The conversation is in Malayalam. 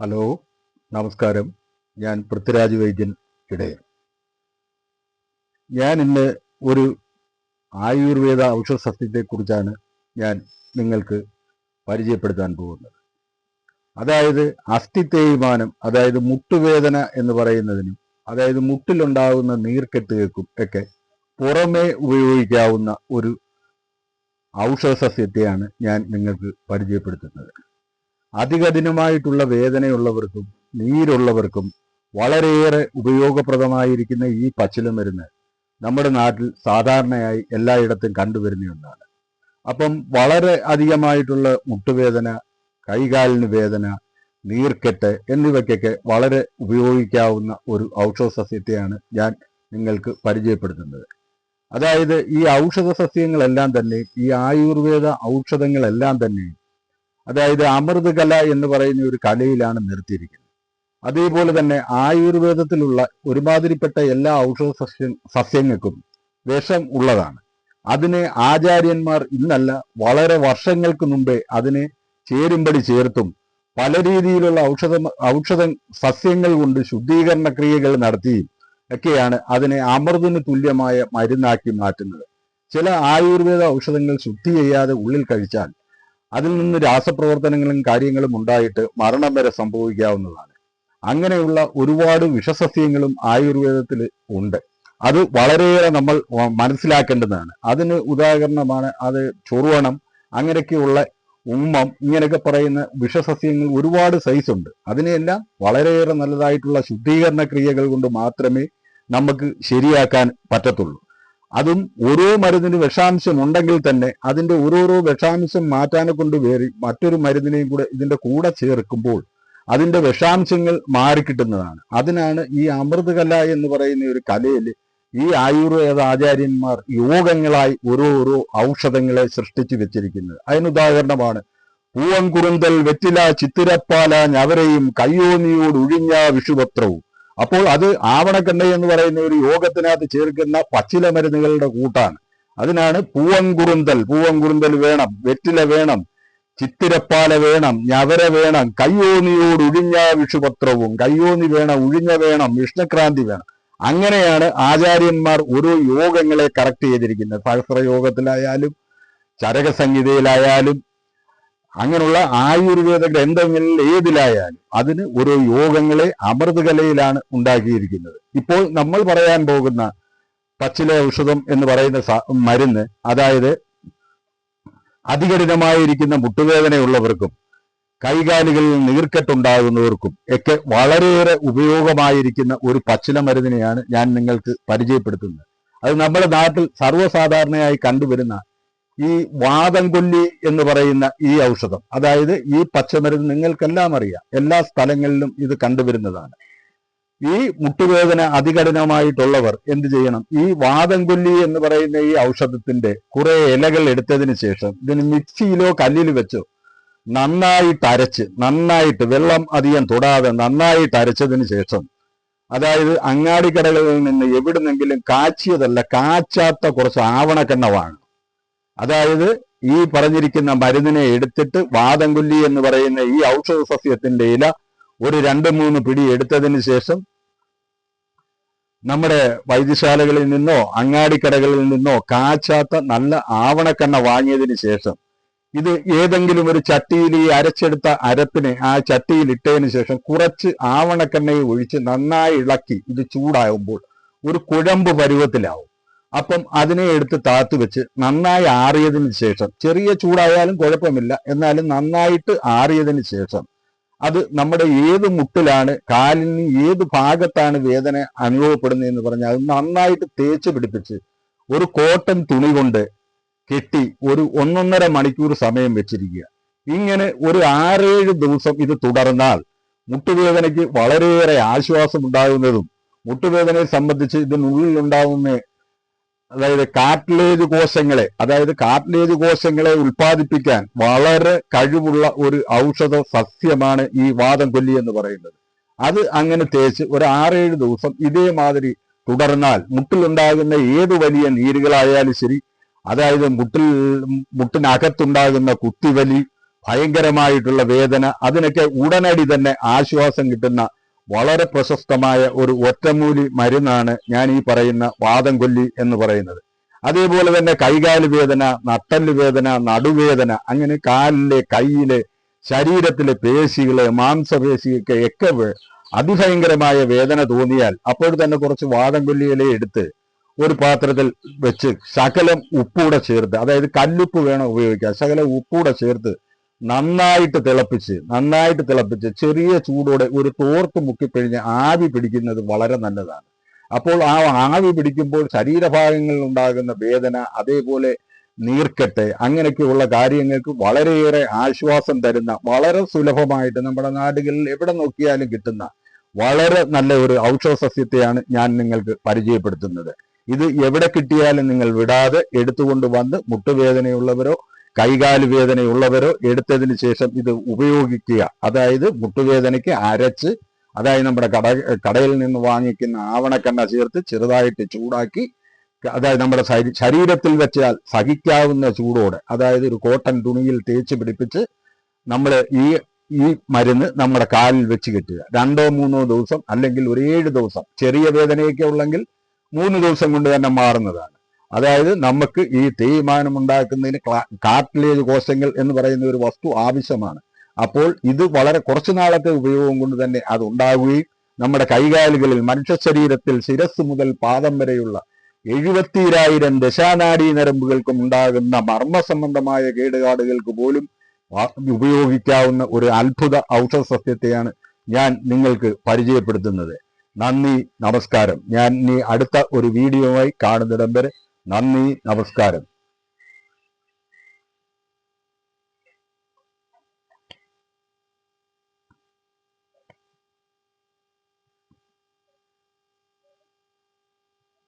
ഹലോ നമസ്കാരം. ഞാൻ പൃഥ്വിരാജ് വൈദ്യൻ ഇടയൻ. ഞാൻ ഇന്ന് ഒരു ആയുർവേദ ഔഷധ സസ്യത്തെക്കുറിച്ചാണ് ഞാൻ നിങ്ങൾക്ക് പരിചയപ്പെടുത്താൻ പോകുന്നത്. അതായത് അസ്ഥി തേയ്മാനം അതായത് മുട്ടുവേദന എന്ന് പറയുന്നതിനും അതായത് മുട്ടിലുണ്ടാകുന്ന നീർക്കെട്ടുകൾക്കും ഒക്കെ പുറമേ ഉപയോഗിക്കാവുന്ന ഒരു ഔഷധ സസ്യത്തെയാണ് ഞാൻ നിങ്ങൾക്ക് പരിചയപ്പെടുത്തുന്നത്. അതികഠിനമായിട്ടുള്ള വേദനയുള്ളവർക്കും നീരുള്ളവർക്കും വളരെയേറെ ഉപയോഗപ്രദമായിരിക്കുന്ന ഈ പച്ചില പച്ചിലമരുന്ന് നമ്മുടെ നാട്ടിൽ സാധാരണയായി എല്ലായിടത്തും കണ്ടുവരുന്ന ഒന്നാണ്. അപ്പം വളരെ അധികമായിട്ടുള്ള മുട്ടുവേദന കൈകാലിന് വേദന നീർക്കെട്ട് എന്നിവയ്ക്കൊക്കെ വളരെ ഉപയോഗിക്കാവുന്ന ഒരു ഔഷധ സസ്യത്തെയാണ് ഞാൻ നിങ്ങൾക്ക് പരിചയപ്പെടുത്തുന്നത്. അതായത് ഈ ഔഷധ സസ്യങ്ങളെല്ലാം തന്നെ ഈ ആയുർവേദ ഔഷധങ്ങളെല്ലാം തന്നെ അതായത് അമൃതകല എന്ന് പറയുന്ന ഒരു കലയിലാണ് നിർത്തിയിരിക്കുന്നത്. അതേപോലെ തന്നെ ആയുർവേദത്തിലുള്ള ഒരുമാതിരിപ്പെട്ട എല്ലാ ഔഷധ സസ്യ സസ്യങ്ങൾക്കും വിഷം ഉള്ളതാണ്. അതിനെ ആചാര്യന്മാർ ഇന്നല്ല വളരെ വർഷങ്ങൾക്ക് മുമ്പേ അതിനെ ചേരുമ്പടി ചേർത്തും പല രീതിയിലുള്ള ഔഷധ ഔഷധ സസ്യങ്ങൾ കൊണ്ട് ശുദ്ധീകരണ ക്രിയകൾ നടത്തിയും ഒക്കെയാണ് അതിനെ അമൃതിന് തുല്യമായ മരുന്നാക്കി മാറ്റുന്നത്. ചില ആയുർവേദ ഔഷധങ്ങൾ ശുദ്ധി ചെയ്യാതെ ഉള്ളിൽ കഴിച്ചാൽ അതിൽ നിന്ന് രാസപ്രവർത്തനങ്ങളും കാര്യങ്ങളും ഉണ്ടായിട്ട് മരണം വരെ സംഭവിക്കാവുന്നതാണ്. അങ്ങനെയുള്ള ഒരുപാട് വിഷസസ്യങ്ങളും ആയുർവേദത്തിൽ ഉണ്ട്. അത് വളരെയേറെ നമ്മൾ മനസ്സിലാക്കേണ്ടതാണ്. അതിന് ഉദാഹരണമാണ് അത് ചൊറുവണം അങ്ങനെയൊക്കെയുള്ള ഉമ്മം ഇങ്ങനെയൊക്കെ പറയുന്ന വിഷസസ്യങ്ങൾ ഒരുപാട് സൈസ് ഉണ്ട്. അതിനെയെല്ലാം വളരെയേറെ നല്ലതായിട്ടുള്ള ശുദ്ധീകരണ ക്രിയകൾ കൊണ്ട് മാത്രമേ നമുക്ക് ശരിയാക്കാൻ പറ്റത്തുള്ളൂ. അതും ഓരോ മരുന്നിനും വിഷാംശം ഉണ്ടെങ്കിൽ തന്നെ അതിന്റെ ഓരോരോ വിഷാംശം മാറ്റാനെ കൊണ്ട് വേറി മറ്റൊരു മരുന്നിനെയും കൂടെ ഇതിന്റെ കൂടെ ചേർക്കുമ്പോൾ അതിന്റെ വിഷാംശങ്ങൾ മാറിക്കിട്ടുന്നതാണ്. അതിനാണ് ഈ അമൃതകല എന്ന് പറയുന്ന ഒരു കലയിൽ ഈ ആയുർവേദ ആചാര്യന്മാർ യോഗങ്ങളായി ഓരോരോ ഔഷധങ്ങളെ സൃഷ്ടിച്ചു വെച്ചിരിക്കുന്നത്. അതിനുദാഹരണമാണ് പൂവൻകുറുന്തൽ വെറ്റില ചിത്തിരപ്പാല ഞവരയും കയ്യോനിയോട് ഉഴിഞ്ഞ വിഷുപത്രവും അപ്പോൾ അത് ആവണക്കണ്ണ എന്ന് പറയുന്ന ഒരു യോഗത്തിനകത്ത് ചേർക്കുന്ന പച്ചില മരുന്നുകളുടെ കൂട്ടാണ്. അതിനാണ് പൂവൻകുറുന്തൽ. പൂവൻകുറുന്തൽ വേണം. വെറ്റില വേണം. ചിത്തിരപ്പാല വേണം. ഞവര വേണം. കയ്യോനിയോട് ഉഴിഞ്ഞ വിഷുപത്രവും. കയ്യോനി വേണം ഉഴിഞ്ഞ വേണം. വിഷ്ണുക്രാന്തി വേണം. അങ്ങനെയാണ് ആചാര്യന്മാർ ഓരോ യോഗങ്ങളെ കറക്റ്റ് ചെയ്തിരിക്കുന്നത്. സഹസ്ര യോഗത്തിലായാലും ചരക സംഹിതയിലായാലും അങ്ങനെയുള്ള ആയുർവേദ ഗ്രന്ഥങ്ങളിൽ ഏതിലായാലും അതിന് ഓരോ യോഗങ്ങളെ അമൃതകലയിലാണ് ഉണ്ടാക്കിയിരിക്കുന്നത്. ഇപ്പോൾ നമ്മൾ പറയാൻ പോകുന്ന പച്ചില ഔഷധം എന്ന് പറയുന്ന മരുന്ന് അതായത് അതികഠിനമായിരിക്കുന്ന മുട്ടുവേദനയുള്ളവർക്കും കൈകാലുകളിൽ നീർക്കെട്ടുണ്ടാകുന്നവർക്കും ഒക്കെ വളരെയേറെ ഉപയോഗമായിരിക്കുന്ന ഒരു പച്ചില മരുന്നിനെയാണ് ഞാൻ നിങ്ങൾക്ക് പരിചയപ്പെടുത്തുന്നത്. അത് നമ്മുടെ നാട്ടിൽ സർവസാധാരണയായി കണ്ടുവരുന്ന ഈ വാദം കൊല്ലി എന്ന് പറയുന്ന ഈ ഔഷധം. അതായത് ഈ പച്ചമരുന്ന് നിങ്ങൾക്കെല്ലാം അറിയാം. എല്ലാ സ്ഥലങ്ങളിലും ഇത് കണ്ടുവരുന്നതാണ്. ഈ മുട്ടുവേദന അതികഠിനമായിട്ടുള്ളവർ എന്ത് ചെയ്യണം? ഈ വാദം കൊല്ലി എന്ന് പറയുന്ന ഈ ഔഷധത്തിന്റെ കുറെ ഇലകൾ എടുത്തതിന് ശേഷം ഇതിന് മിക്സിയിലോ കല്ലിൽ വെച്ചോ നന്നായിട്ട് അരച്ച് നന്നായിട്ട് വെള്ളം അധികം തൊടാതെ നന്നായിട്ട് അരച്ചതിന് ശേഷം അതായത് അങ്ങാടിക്കടകളിൽ നിന്ന് എവിടുന്നെങ്കിലും കാച്ചിയതല്ല കാച്ചാത്ത കുറച്ച് ആവണക്കെണ്ണ വാങ്ങും അതായത് ഈ പറഞ്ഞിരിക്കുന്ന മരുന്നിനെ എടുത്തിട്ട് വാദംകുല്ലി എന്ന് പറയുന്ന ഈ ഔഷധ സസ്യത്തിന്റെ ഇല ഒരു രണ്ട് മൂന്ന് പിടി എടുത്തതിന് ശേഷം നമ്മുടെ വൈദ്യശാലകളിൽ നിന്നോ അങ്ങാടിക്കടകളിൽ നിന്നോ കാച്ചാത്ത നല്ല ആവണക്കെണ്ണ വാങ്ങിയതിന് ശേഷം ഇത് ഏതെങ്കിലും ഒരു ചട്ടിയിൽ ഈ അരച്ചെടുത്ത അരപ്പിനെ ആ ചട്ടിയിൽ ഇട്ടതിന് ശേഷം കുറച്ച് ആവണക്കെണ്ണയെ ഒഴിച്ച് നന്നായി ഇളക്കി ഇത് ചൂടാകുമ്പോൾ ഒരു കുഴമ്പ് പരുവത്തിലാവും. അപ്പം അതിനെ എടുത്ത് താത്തു വെച്ച് നന്നായി ആറിയതിന് ശേഷം ചെറിയ ചൂടായാലും കുഴപ്പമില്ല എന്നാലും നന്നായിട്ട് ആറിയതിന് ശേഷം അത് നമ്മുടെ ഏത് മുട്ടിലാണ് കാലിന് ഏത് ഭാഗത്താണ് വേദന അനുഭവപ്പെടുന്നത് എന്ന് പറഞ്ഞാൽ അത് നന്നായിട്ട് തേച്ച് പിടിപ്പിച്ച് ഒരു കോട്ടൺ തുണി കൊണ്ട് കെട്ടി ഒരു ഒന്നൊന്നര മണിക്കൂർ സമയം വെച്ചിരിക്കുക. ഇങ്ങനെ ഒരു ആറേഴ് ദിവസം ഇത് തുടർന്നാൽ മുട്ടുവേദനയ്ക്ക് വളരെയേറെ ആശ്വാസം ഉണ്ടാകുന്നതും മുട്ടുവേദനയെ സംബന്ധിച്ച് ഇതിനുള്ളിൽ ഉണ്ടാകുന്ന അതായത് കാർട്ടിലേജ് കോശങ്ങളെ അതായത് കാർട്ടിലേജ് കോശങ്ങളെ ഉൽപ്പാദിപ്പിക്കാൻ വളരെ കഴിവുള്ള ഒരു ഔഷധ സസ്യമാണ് ഈ വാദം കൊല്ലി എന്ന് പറയുന്നത്. അത് അങ്ങനെ തേച്ച് ഒരു ആറേഴ് ദിവസം ഇതേമാതിരി തുടർന്നാൽ മുട്ടിലുണ്ടാകുന്ന ഏത് വലിയ നീരുകളായാലും ശരി അതായത് മുട്ടിൽ മുട്ടിനകത്തുണ്ടാകുന്ന കുത്തിവലി ഭയങ്കരമായിട്ടുള്ള വേദന അതിനൊക്കെ ഉടനടി തന്നെ ആശ്വാസം കിട്ടുന്ന വളരെ പ്രശസ്തമായ ഒരു ഒറ്റമൂലി മരുന്നാണ് ഞാൻ ഈ പറയുന്ന വാദം കൊല്ലി എന്ന് പറയുന്നത്. അതേപോലെ തന്നെ കൈകാൽ വേദന നട്ടൽ വേദന നടുവേദന അങ്ങനെ കാലിലെ കൈയിലെ ശരീരത്തിലെ പേശികൾ മാംസപേശിയൊക്കെ ഒക്കെ അതിഭയങ്കരമായ വേദന തോന്നിയാൽ അപ്പോൾ തന്നെ കുറച്ച് വാദം കൊല്ലിയില എടുത്ത് ഒരു പാത്രത്തിൽ വെച്ച് ശകലം ഉപ്പൂടെ ചേർത്ത് അതായത് കല്ലുപ്പ് വേണം ഉപയോഗിക്കാൻ ശകലം ഉപ്പൂടെ ചേർത്ത് നന്നായിട്ട് തിളപ്പിച്ച് നന്നായിട്ട് തിളപ്പിച്ച് ചെറിയ ചൂടോടെ ഒരു തോർത്ത് മുക്കിക്കഴിഞ്ഞ് ആവി പിടിക്കുന്നത് വളരെ നല്ലതാണ്. അപ്പോൾ ആ ആവി പിടിക്കുമ്പോൾ ശരീരഭാഗങ്ങളിൽ ഉണ്ടാകുന്ന വേദന അതേപോലെ നീർക്കെട്ട് അങ്ങനെയൊക്കെയുള്ള കാര്യങ്ങൾക്ക് വളരെയേറെ ആശ്വാസം തരുന്ന വളരെ സുലഭമായിട്ട് നമ്മുടെ നാടുകളിൽ എവിടെ നോക്കിയാലും കിട്ടുന്ന വളരെ നല്ല ഒരു ഔഷധ സസ്യത്തെയാണ് ഞാൻ നിങ്ങൾക്ക് പരിചയപ്പെടുത്തുന്നത്. ഇത് എവിടെ കിട്ടിയാലും നിങ്ങൾ വിടാതെ എടുത്തുകൊണ്ട് വന്ന് മുട്ടുവേദനയുള്ളവരോ കൈകാൽ വേദനയുള്ളവരോ എടുത്തതിന് ശേഷം ഇത് ഉപയോഗിക്കുക. അതായത് മുട്ടുവേദനയ്ക്ക് അരച്ച് അതായത് നമ്മുടെ കട കടയിൽ നിന്ന് വാങ്ങിക്കുന്ന ആവണക്കെണ്ണ ചേർത്ത് ചെറുതായിട്ട് ചൂടാക്കി അതായത് നമ്മുടെ ശരീരത്തിൽ വെച്ചാൽ സഹിക്കാവുന്ന ചൂടോടെ അതായത് ഒരു കോട്ടൺ തുണിയിൽ തേച്ച് പിടിപ്പിച്ച് നമ്മൾ ഈ ഈ മരുന്ന് നമ്മുടെ കാലിൽ വെച്ച് കെട്ടുക. രണ്ടോ മൂന്നോ ദിവസം അല്ലെങ്കിൽ ഒരു ഏഴ് ദിവസം. ചെറിയ വേദനയൊക്കെ ഉള്ളെങ്കിൽ മൂന്ന് ദിവസം കൊണ്ട് തന്നെ മാറുന്നതാണ്. അതായത് നമുക്ക് ഈ തേയ്മാനം ഉണ്ടാക്കുന്നതിന് കാർട്ടിലേജ് കോശങ്ങൾ എന്ന് പറയുന്ന ഒരു വസ്തു ആവശ്യമാണ്. അപ്പോൾ ഇത് വളരെ കുറച്ചു നാളത്തെ ഉപയോഗം കൊണ്ട് തന്നെ അത് ഉണ്ടാവുകയും നമ്മുടെ കൈകാലുകളിൽ മനുഷ്യ ശരീരത്തിൽ ശിരസ് മുതൽ പാദം വരെയുള്ള എഴുപത്തിരായിരം ദശാനാഡീ നരമ്പുകൾക്കും ഉണ്ടാകുന്ന മർമ്മ സംബന്ധമായ കേടുപാടുകൾക്ക് പോലും ഉപയോഗിക്കാവുന്ന ഒരു അത്ഭുത ഔഷധ സസ്യത്തെയാണ് ഞാൻ നിങ്ങൾക്ക് പരിചയപ്പെടുത്തുന്നത്. നന്ദി നമസ്കാരം. ഞാൻ ഇനി അടുത്ത ഒരു വീഡിയോയുമായി കാണുന്നിടം വരെ നന്ദി നമസ്കാരം.